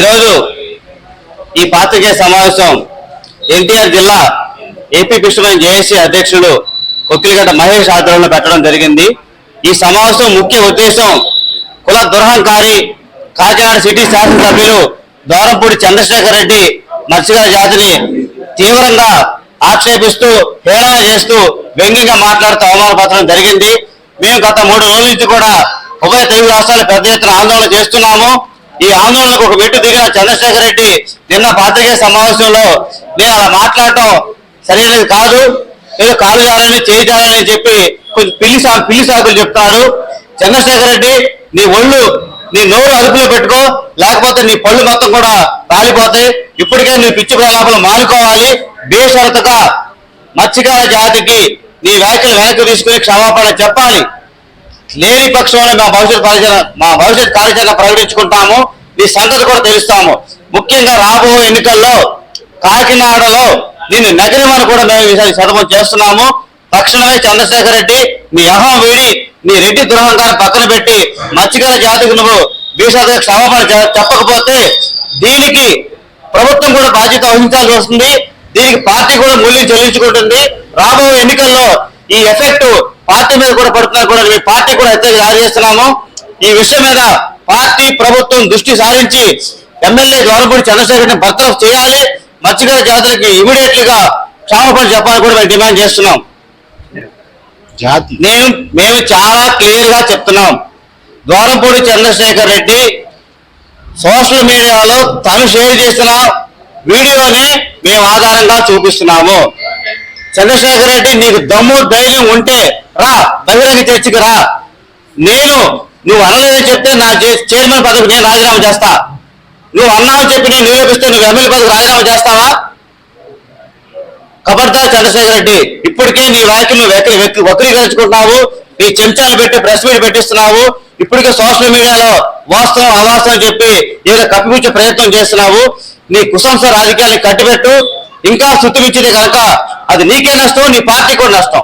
ఈరోజు ఈ పాత్రికేయ సమావేశం ఎన్టీఆర్ జిల్లా ఏపీ కృష్ణమైన జేఏసీ అధ్యక్షుడు కొక్కిలిగడ్డ మహేష్ ఆధ్వర్యంలో పెట్టడం జరిగింది. ఈ సమావేశం ముఖ్య ఉద్దేశం కుల దురహంకారి కాకినాడ సిటీ శాసనసభ్యులు దోరంపూడి చంద్రశేఖర్ రెడ్డి మత్స్యకార జాతిని తీవ్రంగా ఆక్షేపిస్తూ హేళన చేస్తూ వ్యంగ్యంగా మాట్లాడుతూ అవమానపరచడం జరిగింది. మేము గత మూడు రోజుల నుంచి కూడా ఉభయ తెలుగు రాష్ట్రాలు పెద్ద ఎత్తున ఆందోళన చేస్తున్నాము. ఈ ఆందోళనకు ఒక మెట్టు దిగిన చంద్రశేఖర్ రెడ్డి నిన్న పాత్రికేయ సమావేశంలో నేను అలా మాట్లాడటం సరైనది కాదు. ఏదో కాలు జారని చేయి చెప్పి కొంచెం పిల్లి సా పిల్లి సాకులు చెప్తారు. చంద్రశేఖర్ రెడ్డి నీ ఒళ్ళు నీ నోరు అదుపులో పెట్టుకో. లేకపోతే నీ పళ్ళు మొత్తం కూడా రాలిపోతాయి ఇప్పటికే నీ పిచ్చి ప్రలాపలు మానుకోవాలి. బేషరతుగా మత్స్యకార జాతికి నీ వ్యాఖ్యలు వెనక్కి తీసుకుని క్షమాపణ చెప్పాలి. లేని పక్షంలో మా భవిష్యత్ కార్యాచరణ మా భవిష్యత్ కార్యాచరణ ప్రకటించుకుంటాము. నీ సంతతి కూడా తెలుస్తాము. ముఖ్యంగా రాబోయే ఎన్నికల్లో కాకినాడలో దీన్ని నగరమని కూడా మేము ఈసారి చేస్తున్నాము. తక్షణమే చంద్రశేఖర్ రెడ్డి నీ అహం వీడి నీ రెడ్డి దురహంకారం పక్కన పెట్టి మత్స్యకార జాతికి నువ్వు బీసాద క్షమాపణ చెప్పకపోతే దీనికి ప్రభుత్వం కూడా బాధ్యత వహించాల్సి వస్తుంది. దీనికి పార్టీ కూడా మూల్యం చెల్లించుకుంటుంది. రాబోయే ఎన్నికల్లో ఈ ఎఫెక్ట్ పార్టీ మీద కూడా పడుతున్నారు కూడా మీ పార్టీ కూడా హెచ్చరిక జారీ చేస్తున్నాము. ఈ విషయం మీద పార్టీ ప్రభుత్వం దృష్టి సారించి ఎమ్మెల్యే గౌరవపూడి చంద్రశేఖర్ని బర్తరఫ్ చేయాలి. మత్స్యకార జాతులకి ఇమీడియట్గా క్షమాపణ చెప్పాలని కూడా మేము డిమాండ్ చేస్తున్నాం. జాతి. నేను మేము చాలా క్లియర్గా చెప్తున్నాం. ద్వారంపూడి చంద్రశేఖర్ రెడ్డి సోషల్ మీడియాలో తను షేర్ చేసిన వీడియోని మేము ఆధారంగా చూపిస్తున్నాము. చంద్రశేఖర్ రెడ్డి నీకు దమ్ము ధైర్యం ఉంటే రా బహిరంగ చర్చకి రా. నేను నువ్వు అనలేదని చెప్తే నా చైర్మన్ పదవికి నేను రాజీనామా చేస్తా. నువ్వు అన్నావు చెప్పి నేను నిరూపిస్తే నువ్వు ఎమ్మెల్యే పదవికి రాజీనామా చేస్తావా? ఖబర్దార్ చంద్రశేఖర్ రెడ్డి ఇప్పటికే నీ వ్యాఖ్యలు వ్యక్తి వ్యక్తి వక్రీకరించుకుంటున్నావు. నీ చెంచాలు పెట్టి ప్రెస్ మీట్ పెట్టిస్తున్నావు. ఇప్పటికే సోషల్ మీడియాలో వాస్తవం అవాస్తవం చెప్పి ఏదో కప్పిపుచ్చే ప్రయత్నం చేస్తున్నావు. నీ కుసంస రాజకీయాన్ని కట్టిపెట్టు. ఇంకా శుద్ధి కనుక అది నీకే నష్టం నీ పార్టీ కూడా నష్టం.